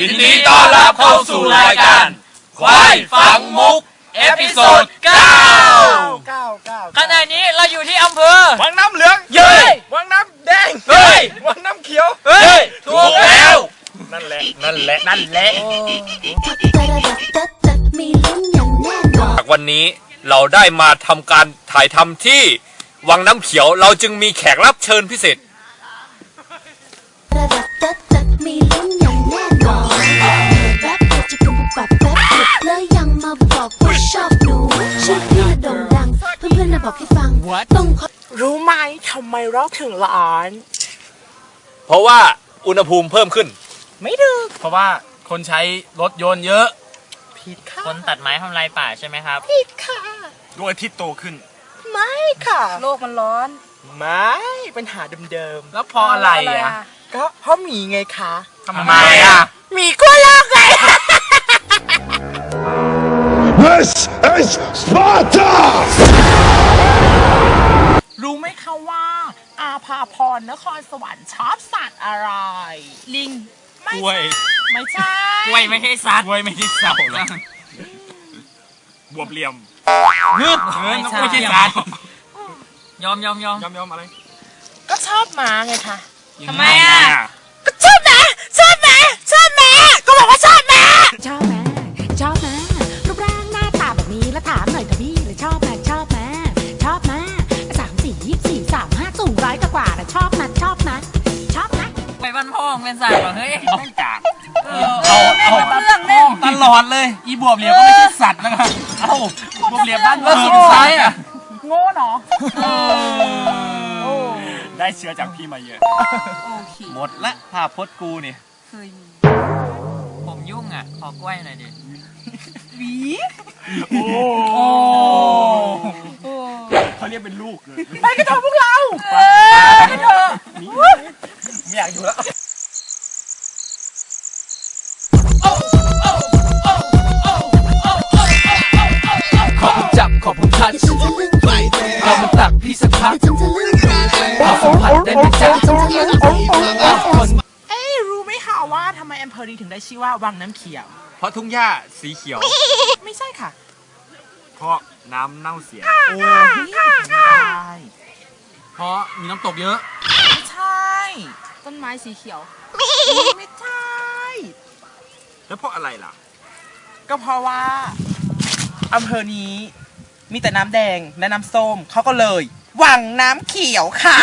ยินดีต้อนรับเข้าสู่รายการควายฝังมุก เอพิโซด9เก้าเก้าขณะนี้เราอยู่ที่อำเภอ วังน้ำเหลืองเย้ย วังน้ำแดงเฮ้ย วังน้ำเขียว เฮ้ย ถูกแล้ว นั่นแหละ นั่นแหละ นั่นแหละ มีลุ้นอย่างแน่นอน จากวันนี้เราได้มาทำการถ่ายทำที่วังน้ำเขียวเราจึงมีแขกรับเชิญพิเศษ ระดับตัดตัดมีลุ้น บอกให้ฟังต้องขอรู้ไหมทำไมเราถึงร้อน เพราะว่าอุณหภูมิเพิ่มขึ้น ไม่ดึก เพราะว่าคนใช้รถยนต์เยอะ ผิดค่ะคนตัดไม้ทำลายป่าใช่ไหมครับ ผิดค่ะดวงอาทิตย์โตขึ้น ไม่ค่ะ โลกมันร้อน ไม่ปัญหาเดิมแล้วเพราะอะไรอะๆก็เพราะหมีไงคะทำไมอะหมีขั้วโลกไง This is Sparta! รู้ไหมคะว่า อาภาพรนครสวรรค์ชอบสัตว์อะไร ลิงไม่กล้วยไม่ใช่ กล้วยไม่ใช่สัตว์กล้วยไม่ใช่เสาหรอกบวบเหลี่ยมเงิบเงินไม่ใช่ไม่ใช่สัตว์ยอมยอมยอมยอมยอมอะไรก็ชอบหมาไงคะทำไมอะ งเป็นสัตว์เหรอเฮ้ยต้องกาดเอาเอาตลอดเลย อีบวบเหลี่ยมก็ไม่ใช่สัตว์นะครับเอ้าบวบเหลี่ยมบ้านแล้วเมืสุองดท้ายอะโง่เนาะได้เชื้อจากพี่มาเยอะ หมดละภาพพจน์กูนี่ผมยุ่งอะ ขอกล้วยหน่อยดิโอ้เขาเรียกเป็นลูกเลย ไปกันเถอะพวกเรา ไปกันเถอะไม่อยากอยู่แล้ว เดี๋ยวฉันจะลึงคนเอ้ยรู้ไหมคะว่าทำไมอำเภอนี้ถึงได้ชื่อว่าวังน้ำเขียว เพราะทุ่งหญ้าสีเขียว ไม่ใช่ค่ะ เพราะน้ำเน่าเสีย โอ้ไม่ใช่เพราะมีน้ำตกเยอะ ไม่ใช่ ต้นไม้สีเขียว ไม่ใช่ แล้วเพราะอะไรล่ะ ก็เพราะว่าอำเภอนี้มีแต่น้ำแดงและน้ำส้มเขาก็เลย วังน้ำเขียวค่ะ